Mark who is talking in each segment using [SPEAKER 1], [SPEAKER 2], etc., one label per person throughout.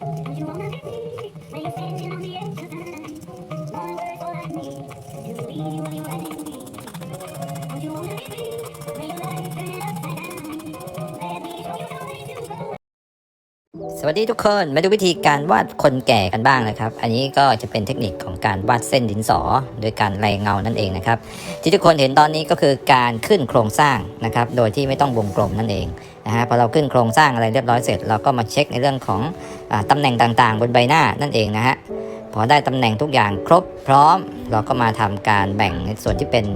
[SPEAKER 1] You wanna be my friend in the end
[SPEAKER 2] สวัสดีทุกคนมาดูวิธีการวาดคนแก่กันบ้างนะครับ อันนี้ก็จะเป็นเทคนิคของการวาดเส้นดินสอ โดยการไล่เงานั่นเองนะครับ ที่ทุกคนเห็นตอนนี้ก็คือการขึ้นโครงสร้างนะครับ โดยที่ไม่ต้องวงกลมนั่นเองนะฮะพอเราขึ้นโครงสร้างอะไรเรียบร้อยเสร็จ เราก็มาเช็คในเรื่องของอตำแหน่งต่างๆ บนใบหน้านั่นเองนะฮะพอได้ตำแหน่งทุกอย่างครบพร้อม เราก็มาทำการแบ่งในส่วนที่เป็น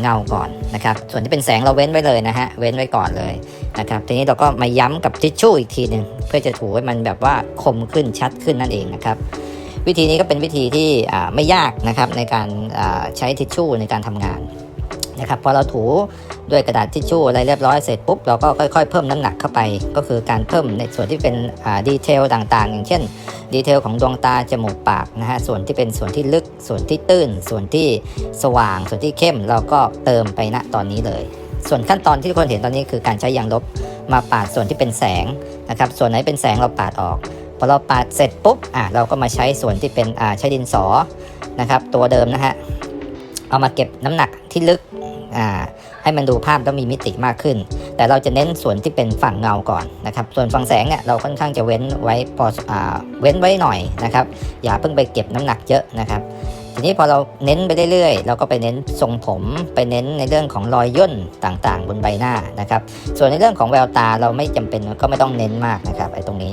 [SPEAKER 2] เงาก่อนนะครับ ส่วนที่เป็นแสงเราเว้นไว้เลยนะฮะ เว้นไว้ก่อนเลยนะครับ ทีนี้เราก็มาย้ำกับทิชชู่อีกทีหนึ่งเพื่อจะถูให้มันแบบว่าคมขึ้นชัดขึ้นนั่นเองนะครับ วิธีนี้ก็เป็นวิธีที่ไม่ยากนะครับในการใช้ทิชชู่ในการทำงาน นะครับพอเราถูด้วยกระดาษทิชชู่อะไรเรียบร้อยเสร็จปุ๊บเราก็ค่อยๆเพิ่มน้ำหนักเข้าไป ก็คือการเพิ่มในส่วนที่เป็นดีเทลต่างๆ อย่างเช่น ดีเทลของดวงตาจมูกปากนะฮะส่วนที่เป็นส่วนที่ลึกส่วนที่ตื้น ส่วนที่สว่าง ส่วนที่เข้มเราก็เติมไปณตอนนี้เลย ส่วนขั้นตอนที่ทุกคนเห็นตอนนี้คือการใช้ยางลบมาปาดส่วนที่เป็นแสงนะครับส่วนไหนเป็นแสงเราปาดออกพอเราปาดเสร็จปุ๊บอะเราก็มาใช้ส่วนที่เป็นอ่าใช้ดินสอนะครับตัวเดิมนะฮะเอามาเก็บน้ำหนักที่ลึก อ่าให้มันดูภาพต้องมีมิติมากขึ้น แต่เราจะเน้นส่วนที่เป็นฝั่งเงาก่อนนะครับ ส่วนฝั่งแสงเนี่ยเราค่อนข้างจะเว้นไว้พออ่าเว้นไว้หน่อยนะครับ อย่าเพิ่งไปเก็บน้ำหนักเยอะนะครับทีนี้พอเราเน้นไปเรื่อยๆ เราก็ไปเน้นทรงผม ไปเน้นในเรื่องของรอยย่นต่างๆ บนใบหน้านะครับ ส่วนในเรื่องของแววตาเราไม่จำเป็นก็ไม่ต้องเน้นมากนะครับไอ้ตรงนี้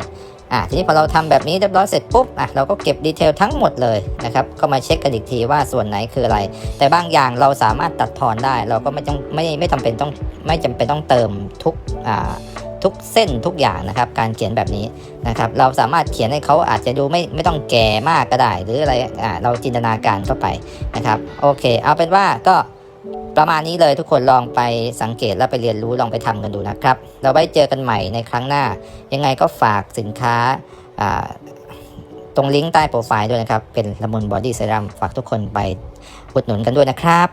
[SPEAKER 2] อะทีนี้พอเราทำแบบนี้เรียบร้อยเสร็จปุ๊บอะเราก็เก็บดีเทลทั้งหมดเลยนะครับก็มาเช็คกันอีกทีว่าส่วนไหนคืออะไร แต่บางอย่างเราสามารถตัดทอนได้ เราก็ไม่ต้องไม่ไม่จำเป็นต้องไม่จำเป็นต้องเติมทุกอ่าทุกเส้นทุกอย่างนะครับ การเขียนแบบนี้นะครับ เราสามารถเขียนให้เขาอาจจะดูไม่ไม่ต้องแก่มากก็ได้ หรืออะไรอ่าเราจินตนาการเข้าไปนะครับ โอเค เอาเป็นว่าก็ ประมาณนี้เลยทุกคนลองไปสังเกตและไปเรียนรู้ลองไปทำกันดูนะครับ เราไว้เจอกันใหม่ในครั้งหน้า ยังไงก็ฝากสินค้าอ่าตรงลิงก์ใต้โปรไฟล์ด้วยนะครับ เป็นละมุนบอดี้เซรั่มฝากทุกคนไปอุดหนุนกันด้วยนะครับ